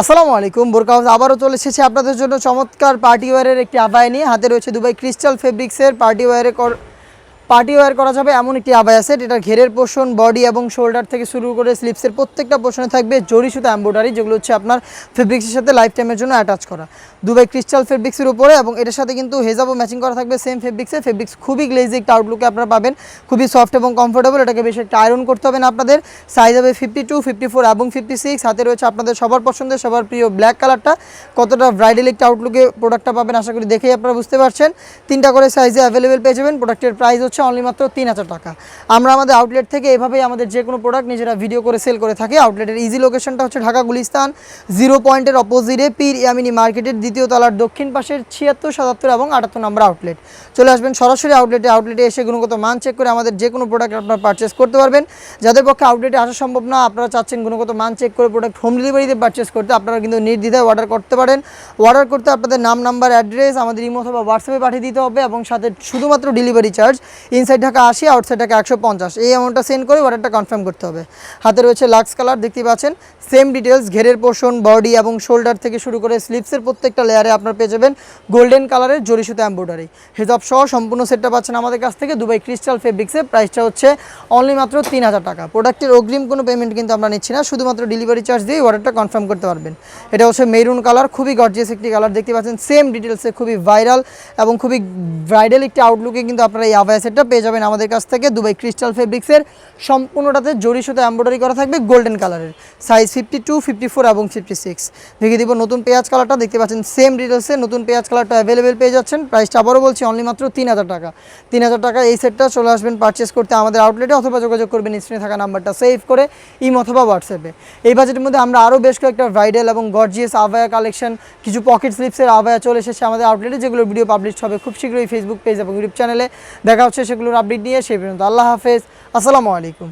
আসসালামু আলাইকুম বোরকাউজ আবারও চলে এসেছে আপনাদের জন্য চমৎকার পার্টি ওয়ারের একটি আবায় নিয়ে। হাতে রয়েছে দুবাই ক্রিস্টাল ফেব্রিক্সের পার্টি ওয়ারে পার্টি ওয়ার করা যাবে এমন একটি আবায়া সেট এটা ঘেরের পোষণ, বডি এবং শোল্ডার থেকে শুরু করে স্লিপসের প্রত্যেকটা পোষণে থাকবে জরি সুতা এম্ব্রয়ডারি, যেগুলো হচ্ছে আপনার ফেব্রিক্সের সাথে লাইফ টাইমের জন্য অ্যাটাচ করা। দুবাই ক্রিস্টাল ফেব্রিক্সের উপরে এবং এটার সাথে কিন্তু হেজাবও ম্যাচিং করা থাকবে সেম ফেব্রিক্সে ফেব্রিক্স খুবই গ্লেজি একটা আউটলুকে আপনারা পাবেন। খুবই সফট এবং কমফোর্টেবল এটাকে বেশি একটা আয়রন করতে হবে না আপনাদের। সাইজ হবে ফিফটি টু ফিফটি ফোর এবং ফিফটি সিক্স হাতে রয়েছে আপনাদের সবার পছন্দের, সবার প্রিয় ব্ল্যাক কালারটা কতটা ব্রাইডাল একটা আউটলুকে প্রোডাক্টটা পাবেন আশা করি দেখেই আপনারা বুঝতে পারছেন। তিনটা করে সাইজে অ্যাভেলেবেল পেয়ে যাবেন। প্রোডাক্টের প্রাইস হচ্ছে অনলি মাত্র তিন হাজার টাকা। আমরা আমাদের আউটলেট থেকে এভাবেই আমাদের যে কোনো প্রোডাক্ট নিজেরা ভিডিও করে সেল করে থাকি। আউটলেটের ইজি লোকেশনটা হচ্ছে ঢাকা গুলিস্তান। জিরো পয়েন্টের অপোজিটে পীর ইয়ামিনী মার্কেটের দ্বিতীয় তলার দক্ষিণ পাশের ছিয়াত্তর, সাতাত্তর এবং আটাত্তর নম্বর আউটলেট চলে আসবেন সরাসরি আউটলেটে আউটলেটে এসে গুণগত মান চেক করে আমাদের যে কোনো প্রোডাক্ট আপনারা পারচেস করতে পারবেন। যাদের পক্ষে আউটলেটে আসা সম্ভব না, আপনারা চাচ্ছেন গুণগত মান চেক করে প্রোডাক্ট হোম ডেলিভারিতে পারচেস করতে, আপনারা কিন্তু নির্দ্বিধায় অর্ডার করতে পারেন। অর্ডার করতে আপনাদের নাম নাম্বার অ্যাড্রেস আমাদের ইমো অথবা হোয়াটসঅ্যাপে পাঠিয়ে দিতে হবে এবং সাথে শুধুমাত্র ডেলিভারি চার্জ ইনসাইড ঢাকা আশি আউটসাইড ঢাকা একশো পঞ্চাশ। এই অ্যামাউন্টটা সেন্ড করে অর্ডারটা কনফার্ম করতে হবে। হাতে রয়েছে লাক্স কালার দেখতে পাচ্ছেন? সেম ডিটেলস ঘেরের পোর্শন বডি এবং শোল্ডার থেকে শুরু করে স্লিপসের প্রত্যেকটা লেয়ারে আপনার পেয়ে যাবেন গোল্ডেন কালারের জরি সুতো এম্ব্রয়ডারি হেজাব সহ সম্পূর্ণ সেটটা পাচ্ছেন আমাদের কাছ থেকে দুবাই ক্রিস্টাল ফেব্রিক্সের প্রাইসটা হচ্ছে অনলি মাত্র তিন হাজার টাকা। প্রোডাক্টের অগ্রিম কোনো পেমেন্ট কিন্তু আমরা নিচ্ছি না, শুধুমাত্র ডেলিভারি চার্জ দিয়ে অর্ডারটা কনফার্ম করতে পারবেন। এটা হচ্ছে মেরুন কালার খুবই গর্জিয়াস একটি কালার দেখতে পাচ্ছেন? সেম ডিটেলসে খুবই ভাইরাল এবং খুবই ব্রাইডাল একটি আউটলুকে কিন্তু আপনারা এই আভায়া পেয়ে যাবেন আমাদের কাছ থেকে। দুবাই ক্রিস্টাল ফেব্রিক্সের সম্পূর্ণটাতে জরি সুতো এম্ব্রয়ডারি করা থাকবে গোল্ডেন কালারের size fifty two fifty four এবং ফিফটি সিক্স দেখিয়ে দিব নতুন পেঁয়াজ কালারটা দেখতে পাচ্ছেন সেম ডিটেলসে নতুন পেঁয়াজ কালারটা অ্যাভেলেবেল পেয়ে যাচ্ছেন। প্রাইসটা আবারও বলছি অনলি মাত্র তিন হাজার টাকা। তিন হাজার টাকা এই সেটটা চলে আসবেন পারচেস করতে আমাদের আউটলেটে অথবা যোগাযোগ করবেন স্ক্রিনে থাকা নাম্বারটা সেভ করে ইম অথবা হোয়াটসঅ্যাপে এই বাজেটের মধ্যে আমরা আরও বেশ কয়েকটা ব্রাইডাল এবং গর্জিয়াস আভায়া কালেকশন কিছু পকেট স্লিপসের আভায়া চলে এসেছে আমাদের আউটলেটে যেগুলো ভিডিও পাবলিশ হবে খুব শীঘ্রই ফেসবুক পেজ এবং ইউটিউব চ্যানেলে দেখা হচ্ছে সেগুলোর আপডেট নিয়ে সেই পর্যন্ত আল্লাহ হাফেজ। আসসালামু আলাইকুম।